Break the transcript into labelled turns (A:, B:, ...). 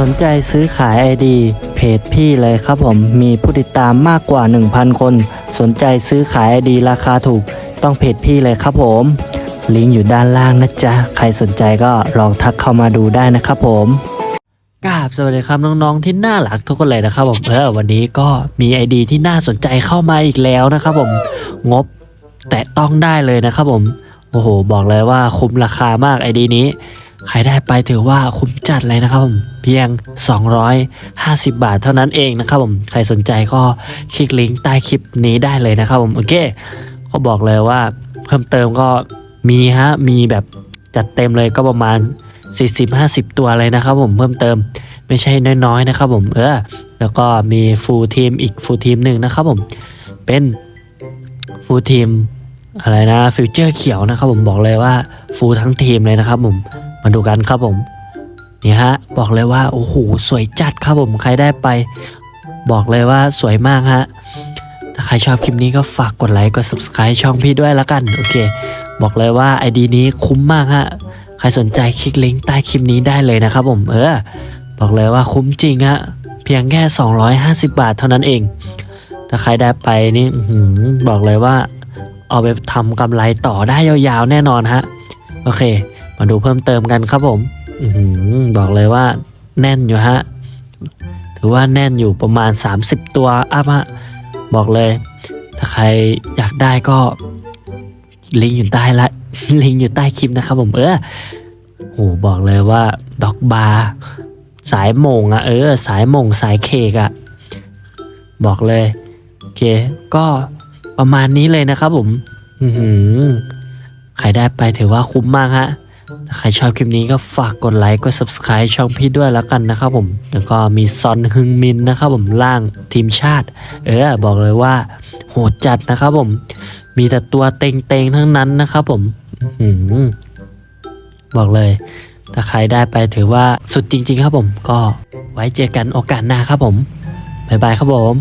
A: สนใจซื้อขาย ID เพจพี่เลยครับผม มีผู้ติดตามมากกว่า 1,000 คน สนใจซื้อขาย ID ราคาถูก ต้องเพจพี่เลยครับผม ลิงก์อยู่ด้านล่างนะจ๊ะ ใครสนใจก็ลองทักเข้ามาดูได้นะครับผมกราบสวัสดีครับน้องๆที่น่ารักทุกคนเลยนะครับผมเออวันนี้ก็มี ID ที่น่าสนใจเข้ามาอีกแล้วนะครับผมงบแตะต้องได้เลยนะครับผมโอ้โห บอกเลยว่าคุ้มราคามาก ID นี้ ใครได้ไปถือว่าคุ้มจัดเลยนะครับผมเพียง 250 บาทเท่านั้นเองนะครับผมใครสนใจก็คลิกลิงก์ใต้คลิปนี้ได้เลยนะครับผมโอเค ก็บอกเลยว่าเพิ่มเติมก็มีฮะมีแบบจัดเต็มเลยก็ประมาณ 40-50 ตัวเลยนะครับผมเพิ่มเติมไม่ใช่น้อยๆนะครับผมเออแล้วก็มีฟูลทีมอีกฟูลทีมหนึ่งนะครับผมเป็นฟูลทีมอะไรนะฟิวเจอร์เขียวนะครับผมบอกเลยว่าฟูลทั้งทีมเลยนะครับผม มาดูกันครับผมนี่ฮะบอกเลยว่าโอ้โหสวยจัดครับผมใครได้ไป บอกเลยว่าสวยมากฮะถ้าใครชอบคลิปนี้ก็ฝากกดไลค์กด subscribe ช่องพี่ด้วยละกันโอเค บอกเลยว่า ID นี้คุ้มมากฮะใครสนใจคลิกลิงก์ใต้คลิปนี้ได้เลยนะครับผมเออบอกเลยว่าคุ้มจริงฮะเพียงแค่ 250 บาทเท่านั้นเอง ถ้าใครได้ไปนี่บอกเลยว่า เอาไปทำกำไรต่อได้ยาวๆแน่นอนฮะ โอเค มาดูเพิ่มเติมกันครับผมอบอกเลยว่าแน่นอยู่ฮะ ถือว่าแน่นอยู่ประมาณ 30 ตัวอัพฮะ บอกเลย ถ้าใครอยากได้ก็ ลิงก์อยู่ใต้ละ ลิงก์อยู่ใต้คลิปนะครับผมเออโหบอกเลยว่าด็อกบาร์สายมงอะเออ สายมงสายเคกอะบอกเลยโอเค ก็ประมาณนี้เลยนะครับผมหือใครได้ไปถือว่าคุ้มมากฮะ ถ้าใครชอบคลิปนี้ก็ฝากกดไลค์กด subscribe ช่องพี่ด้วยแล้วกันนะครับผม แล้วก็มีซอนฮึงมินนะครับผมล่างทีมชาติ เออ บอกเลยว่า โหดจัดนะครับผม มีแต่ตัวเต็งๆทั้งนั้นนะครับผมอืบอกเลย ถ้าใครได้ไปถือว่าสุดจริง ๆ ครับผม ก็ไว้เจอกันโอกาสหน้าครับผมบ๊ายบายครับผม